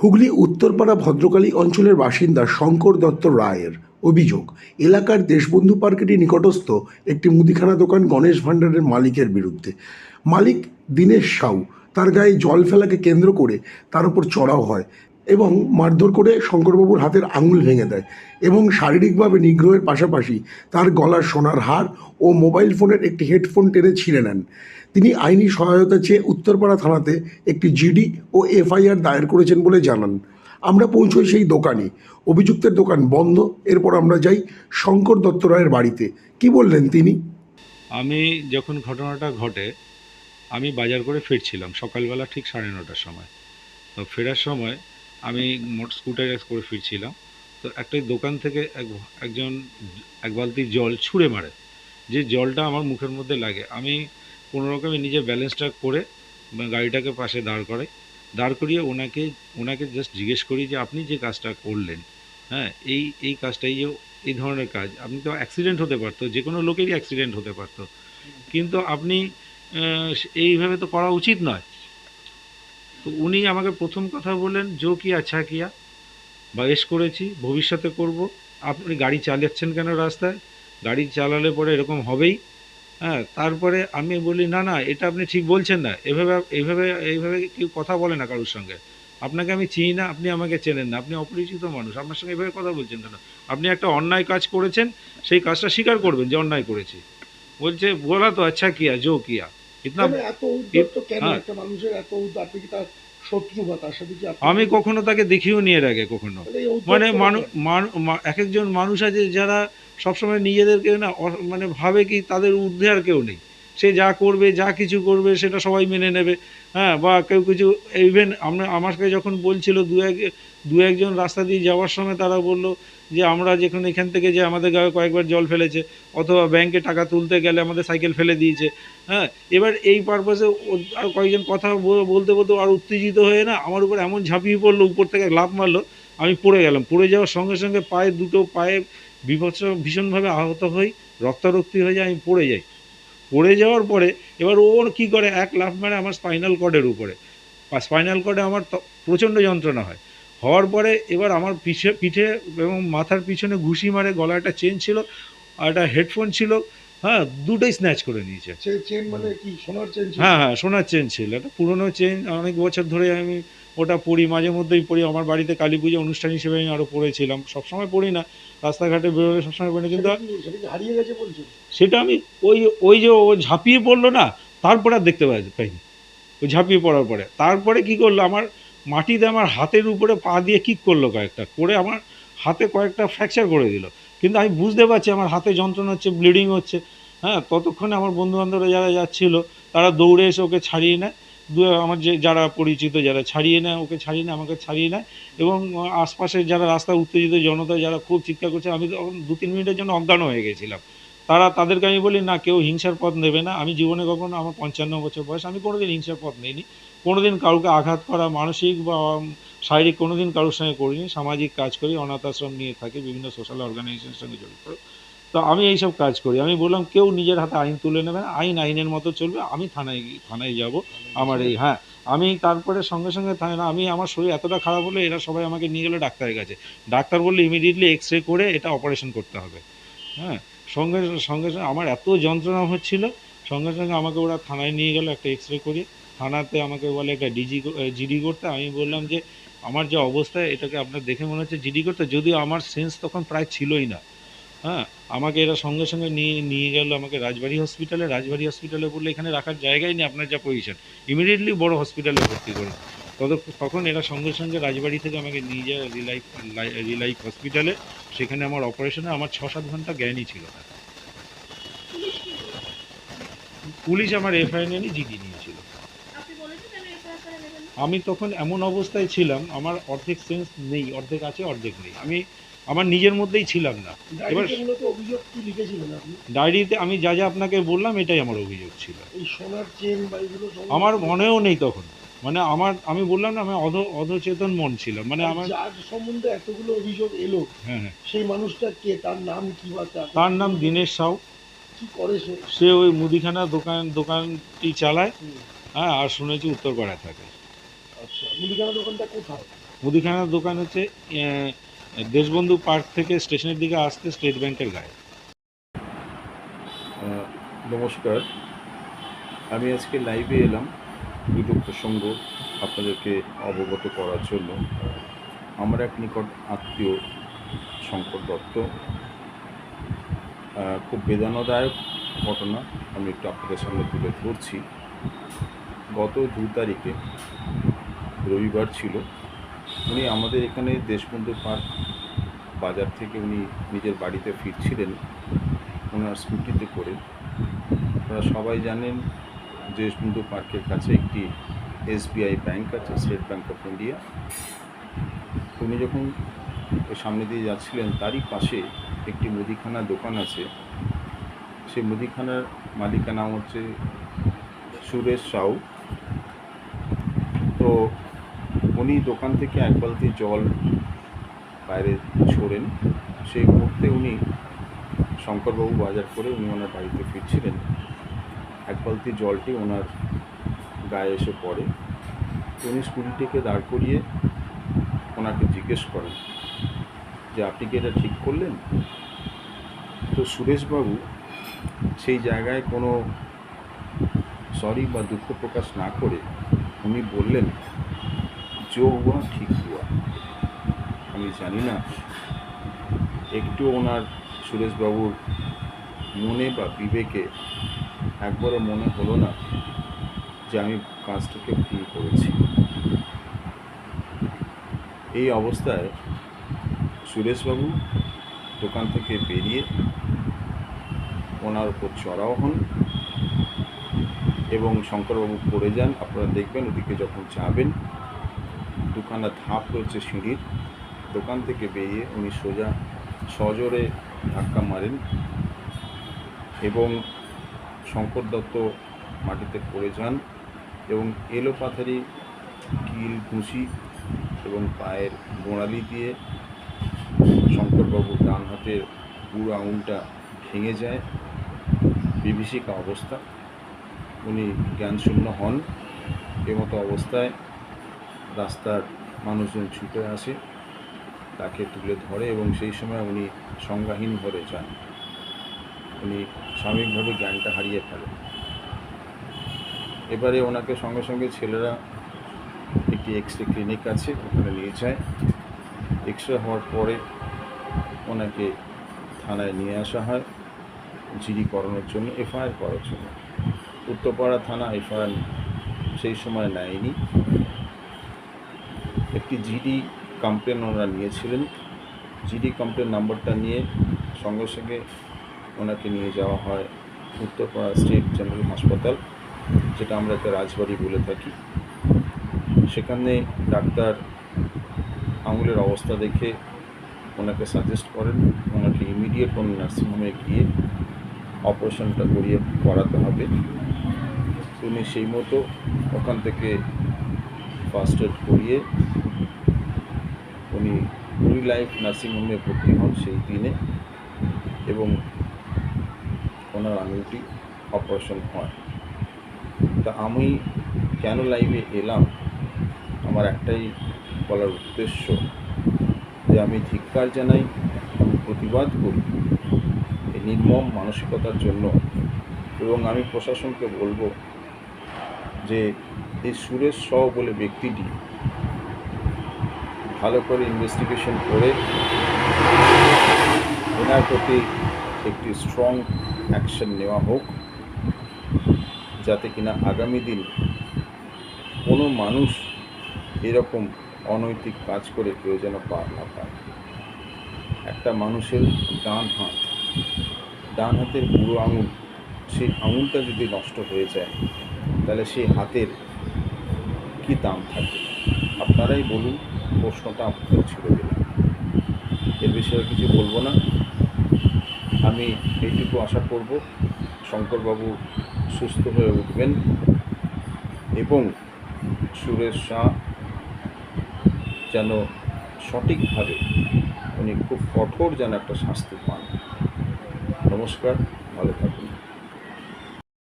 হুগলি, উত্তরপাড়া, ভদ্রকালী অঞ্চলের বাসিন্দা শঙ্কর দত্ত রায়ের অভিযোগ, এলাকার দেশবন্ধু পার্কেটি নিকটস্থ একটি মুদিখানা দোকান গণেশ ভাণ্ডারের মালিকের বিরুদ্ধে। মালিক দীনেশ সাউ, তার গায়ে জল ফেলাকে কেন্দ্র করে তার উপর চড়াও হয়। এবং মারধর করে শঙ্করবাবুর হাতের আঙুল ভেঙে দেয় এবং শারীরিকভাবে নিগ্রহের পাশাপাশি তার গলার সোনার হার ও মোবাইল ফোনের একটি হেডফোন টেনে ছিঁড়ে নেন। তিনি আইনি সহায়তা চেয়ে উত্তরপাড়া থানাতে একটি জিডি ও এফআইআর দায়ের করেছেন বলে জানান। আমরা পৌঁছই সেই দোকানে। অভিযুক্তের দোকান বন্ধ। এরপর আমরা যাই শঙ্কর দত্ত রায়ের বাড়িতে। কি বললেন তিনি? আমি যখন ঘটনাটা ঘটে, আমি বাজার করে ফিরছিলাম সকালবেলা ঠিক সাড়ে নটার সময়। তো ফেরার সময় আমি মোটর স্কুটারে করে ফিরছিলাম। তো একটা দোকান থেকে এক, একজন, এক বালতি জল ছুঁড়ে মারে, যে জলটা আমার মুখের মধ্যে লাগে। আমি কোনো রকমে নিজের ব্যালেন্সটা করে গাড়িটাকে পাশে দাঁড় করাই। দাঁড় করিয়ে ওনাকে ওনাকে জাস্ট জিজ্ঞেস করি যে, আপনি যে কাজটা করলেন হ্যাঁ এই এই কাজটাই যে, এই ধরনের কাজ, আপনি তো অ্যাক্সিডেন্ট হতে পারতো যে কোনো লোকেরই অ্যাক্সিডেন্ট হতে পারতো। কিন্তু আপনি এইভাবে তো করা উচিত নয়। তো উনি আমাকে প্রথম কথা বললেন, জো কি আচ্ছা কিয়া। বা এস করেছি, ভবিষ্যতে করব। আপনি গাড়ি চালাচ্ছেন কেন রাস্তায়? গাড়ি চালালে পরে এরকম হবেই। হ্যাঁ তারপরে আমি বলি, না না, এটা আপনি ঠিক বলছেন না। এভাবে এইভাবে এইভাবে কেউ কথা বলে না কারোর সঙ্গে। আপনাকে আমি চিনি না, আপনি আমাকে চেনেন না। আপনি অপরিচিত মানুষ, আপনার সঙ্গে এভাবে কথা বলছেন কেন? আপনি একটা অন্যায় কাজ করেছেন, সেই কাজটা স্বীকার করবেন যে অন্যায় করেছি। বলছে, বলা তো আচ্ছা কিয়া, জো কিয়া। ইতনা এত উদ্যত কেন হ্যাঁ। একটা মানুষের এত উদ্যত আপনি কি তার শত্রু বা তার সাথে কি আমি কখনো তাকে দেখিও নিয়ে এর আগে কখনো মানে? মানু মানু- এক একজন মানুষ আছে যারা সবসময় নিজেদেরকে না মানে ভাবে কি তাদের ঊর্ধ্বে আর কেউ নেই সে যা করবে যা কিছু করবে সেটা সবাই মেনে নেবে হ্যাঁ বা কেউ কিছু ইভেন আমরা আমাকে যখন বলছিল দু এক দু একজন রাস্তা দিয়ে যাওয়ার সময় তারা বলল যে আমরা যেখানে এখান থেকে যে আমাদের গায়ে কয়েকবার জল ফেলেছে, অথবা ব্যাংকে টাকা তুলতে গেলে আমাদের সাইকেল ফেলে দিয়েছে হ্যাঁ? এবার এই পারপাসে আর কয়েকজন কথা বলতে বলতে আর উত্তেজিত হয়ে না আমার উপর এমন ঝাঁপিয়ে পড়ল, উপর থেকে লাফ মারলো, আমি পড়ে গেলাম। পড়ে যাওয়ার সঙ্গে সঙ্গে পায়ে দুটো পায়ে বিভৎস, ভীষণভাবে আহত হই, রক্তারক্তি হয়ে যায়, আমি পড়ে যাই। পড়ে যাওয়ার পরে এবার ওর কি করে? এক লাফ মারে আমার স্পাইনাল কর্ডের উপরে। স্পাইনাল কর্ডে আমার প্রচণ্ড যন্ত্রণা হয়। হওয়ার পরে এবার আমার পিঠে পিঠে এবং মাথার পিছনে ঘুষি মারে গলা একটা চেন ছিল আর একটা হেডফোন ছিল হ্যাঁ দুটোই স্ন্যাচ করে নিয়েছে চেন মানে কি? সোনার চেন হ্যাঁ হ্যাঁ সোনার চেন ছিল। একটা পুরনো চেন অনেক বছর ধরে আমি ওটা পড়ি মাঝে মধ্যেই পড়ি। আমার বাড়িতে কালী পুজো অনুষ্ঠান হিসেবে আমি আরও পড়েছিলাম। সবসময় পড়ি না রাস্তাঘাটে বেরোলে সবসময় পড়ি কিন্তু হারিয়ে গেছে সেটা আমি ওই ওই যে ও ঝাঁপিয়ে পড়ল না তারপরে আর দেখতে পাই পাইনি। ওই ঝাঁপিয়ে পড়ার পরে। তারপরে কি করল? আমার মাটিতে আমার হাতের উপরে পা দিয়ে কিক করল কয়েকটা? করে আমার হাতে কয়েকটা ফ্র্যাকচার করে দিল। কিন্তু আমি বুঝতে পারছি আমার হাতে যন্ত্রণা হচ্ছে ব্লিডিং হচ্ছে। হ্যাঁ ততক্ষণে আমার বন্ধু বান্ধবরা যারা যাচ্ছিল, তারা দৌড়ে এসে ওকে ছাড়িয়ে নেয়। দু, আমার যে, যারা পরিচিত, যারা ছাড়িয়ে নেয়, ওকে ছাড়িয়ে নেয়, আমাকে ছাড়িয়ে নেয়। এবং আশপাশের যারা রাস্তা উত্তেজিত জনতা, যারা খুব চিৎকার করছে, আমি তখন দু তিন মিনিটের জন্য অজ্ঞান হয়ে গেছিলাম। তারা তাদেরকে আমি বলি, না, কেউ হিংসার পথ নেবে না। আমি জীবনে কখনো আমার পঞ্চান্ন বছর বয়স, আমি কোনোদিন হিংসার পথ নিইনি। কোনোদিন কাউকে আঘাত করা, মানসিক বা শারীরিক কোনোদিন কারোর সঙ্গে করিনি। সামাজিক কাজ করি অনাথ আশ্রম নিয়ে থাকি, বিভিন্ন সোশ্যাল অর্গানাইজেশনের সঙ্গে জড়িত তো আমি এইসব কাজ করি। আমি বললাম, কেউ নিজের হাতে আইন তুলে নেবে না। আইন আইনের মতো চলবে। আমি থানায় থানায় যাব। আমার এই হ্যাঁ আমি তারপরে সঙ্গে সঙ্গে থানায় না, আমি, আমার শরীর এতটা খারাপ হলে এরা সবাই আমাকে নিয়ে গেলো ডাক্তারের কাছে। ডাক্তার বললে ইমিডিয়েটলি এক্স রে করে এটা অপারেশন করতে হবে। হ্যাঁ সঙ্গে সঙ্গে সঙ্গে আমার এত যন্ত্রণা হচ্ছিল, সঙ্গে সঙ্গে আমাকে ওরা থানায় নিয়ে গেল, একটা এক্স রে করিয়ে। থানাতে আমাকে বলে একটা ডিজি জিডি করতে। আমি বললাম যে, আমার যে অবস্থা, এটাকে আপনার দেখে মনে হচ্ছে জিডি করতে। যদিও আমার সেন্স তখন প্রায় ছিলই না। হ্যাঁ আমাকে এরা সঙ্গে সঙ্গে নিয়ে নিয়ে গেল আমাকে রাজবাড়ি হসপিটালে। রাজবাড়ি হসপিটালে বললে, এখানে রাখার জায়গাই নেই আপনার যা পজিশন। ইমিডিয়েটলি বড় হসপিটালে ভর্তি করুন তত তখন এরা সঙ্গে সঙ্গে রাজবাড়ি থেকে আমাকে নিয়ে যায় রিলাইফ রিলাইফ হসপিটালে। সেখানে আমার অপারেশনে আমার ছ সাত ঘণ্টা জ্ঞানই ছিল না। পুলিশ আমার এফআইআর নিয়ে জিডি নিয়েছিল। আপনি বলেছেন কেন এফআইআর করে নেবেন। না? আমি তখন এমন অবস্থায় ছিলাম আমার অর্ধেক সেন্স নেই অর্ধেক আছে অর্ধেক নেই। আমি আমার নিজের মধ্যেই ছিলাম না। এবার ডায়েরিতে মূলত অভিযোগ কি লিখেছিলেন আপনি? ডায়েরিতে আমি যা যা আপনাকে বললাম এটাই আমার অভিযোগ ছিল। আমার মনেও নেই তখন। মানে আমার আমি বললাম না আমি অধ অধচেতন মন ছিল। মানে আমার যার সম্বন্ধে এতগুলো অভিযোগ এলো হ্যাঁ হ্যাঁ। সেই মানুষটা কে? তার নাম কি বা তার- তার নাম দীনেশ সাউ কি করে সে? সে ওই মুদিখানা দোকান দোকানটি চালায় হ্যাঁ আর শুনেছি উত্তর উত্তরপাড়ায় থাকে। আচ্ছা মুদিখানা দোকানটা কোথায়? মুদিখানার দোকান হচ্ছে দেশবন্ধু পার্ক থেকে স্টেশনের দিকে আসতে স্টেট ব্যাংকের গায়ে। নমস্কার। আমি আজকে লাইভে এলাম। দুটো প্রসঙ্গ আপনাদেরকে অবগত করার জন্য। আমার এক নিকট আত্মীয় শঙ্কর দত্ত। খুব বেদনাদায়ক ঘটনা আমি একটু আপনাদের সামনে তুলে ধরছি। গত দু তারিখে রবিবার ছিল। উনি আমাদের এখানে দেশবন্ধু পার্ক বাজার থেকে উনি নিজের বাড়িতে ফিরছিলেন। ওনার স্কুটিতে করে। আপনারা সবাই জানেন দেশবন্ধু পার্কের কাছে একটি এসবিআই ব্যাংক আছে, স্টেট ব্যাংক অফ ইন্ডিয়া। উনি যখন সামনে দিয়ে যাচ্ছিলেন, তারই পাশে একটি মুদিখানা দোকান আছে। সেই মুদিখানার মালিকের নাম হচ্ছে সুরেশ সাউ তো উনি দোকান থেকে এক বালতি জল বাইরে ছোড়েন। সেই মুহূর্তে উনি শঙ্করবাবু বাজার করে উনি ওনার বাড়িতে ফিরছিলেন। এক বালতি জলটি ওনার গায়ে এসে পড়ে। উনি স্কুলটিকে দাঁড় করিয়ে ওনাকে জিজ্ঞেস করেন যে, আপনি কি এটা ঠিক করলেন? তো সুরেশবাবু সেই জায়গায় কোনো সরি বা দুঃখ প্রকাশ না করে উনি বললেন, জো হুয়া, ঠিক হুয়া। আমি জানি না। একটু ওনার সুরেশবাবুর মনে বা বিবেকে একবারও মনে হলো না যে আমি কাজটাকে ভুল করেছি। এই অবস্থায় সুরেশবাবু দোকান থেকে বেরিয়ে ওনার উপর চড়াও হন এবং শঙ্করবাবু পড়ে যান। আপনারা দেখবেন ওদিকে যখন যাবেন, দুখানা ধাপ রয়েছে সিঁড়ির। দোকান থেকে বেরিয়ে উনি সোজা সজোরে ধাক্কা মারেন এবং শঙ্কর দত্ত মাটিতে পড়ে যান এবং এলো পাথারি কিল ঘুষি এবং পায়ের গোড়ালি দিয়ে শঙ্করবাবুর ডান হাতের পুরো আঙুলটা ভেঙে যায়। বিভীষিকা অবস্থা। উনি জ্ঞানশূন্য হন। এমতো অবস্থায় রাস্তার মানুষজন ছুটে আসে, তাকে তুলে ধরে এবং সেই সময় উনি সংজ্ঞাহীন হয়ে যান উনি সাময়িকভাবে জ্ঞানটা হারিয়ে ফেলেন। এবারে ওনাকে সঙ্গে সঙ্গে ছেলেরা একটি এক্স রে ক্লিনিক আছে, ওখানে নিয়ে যায়। এক্স রে হওয়ার পরে ওনাকে থানায় নিয়ে আসা হয়, জিডি করানোর জন্য, এফআইআর করার জন্য। উত্তরপাড়া থানা এফআইআর সেই সময় নেয়নি। একটি জিডি কমপ্লেন ওনারা নিয়েছিলেন। জিডি কমপ্লেন নাম্বারটা নিয়ে সঙ্গে সঙ্গে ওনাকে নিয়ে যাওয়া হয় উত্তরপাড়া স্টেট জেনারেল হাসপাতাল, যেটা আমরা একটা রাজবাড়ি বলে থাকি। সেখানে ডাক্তার আঙুলের অবস্থা দেখে ওনাকে সাজেস্ট করেন, ওনাকে ইমিডিয়েট কোনো নার্সিংহোমে গিয়ে অপারেশনটা করিয়ে করাতে হবে। উনি সেই মতো ওখান থেকে ফার্স্ট এড করিয়ে উনি উনি লাইফ নার্সিংহোমে ভর্তি হন সেই দিনে। এবং ওনার আঙুলটি অপারেশন হয়। তা আমি কেন লাইভে এলাম? আমার একটাই বলার উদ্দেশ্য যে আমি ধিক্কার জানাই, আমি প্রতিবাদ করি এই নির্মম মানসিকতার জন্য এবং আমি প্রশাসনকে বলব যে এই সুরেশ শ বলে ব্যক্তিটি ভালো করে ইনভেস্টিগেশন করে, এনার প্রতি একটি স্ট্রং অ্যাকশন নেওয়া হোক, যাতে কিনা আগামী দিন কোনো মানুষ এরকম অনৈতিক কাজ করে কেউ যেন পার না পায়। একটা মানুষের ডান হাত, ডান হাতের বুড়ো আঙুল, সেই আঙুলটা যদি নষ্ট হয়ে যায়, তাহলে সেই হাতের কী দাম থাকে? আপনারাই বলুন, প্রশ্নটা আপনাদের ছেড়ে দিলাম এর বিষয়ে কিছু বলব না। আমি এইটুকু আশা করব, শঙ্করবাবু সুস্থ হয়ে উঠবেন এবং সুরেশ শাহ যেন সঠিকভাবে উনি খুব কঠোর যেন একটা শাস্তি পান। নমস্কার, ভালো থাকুন।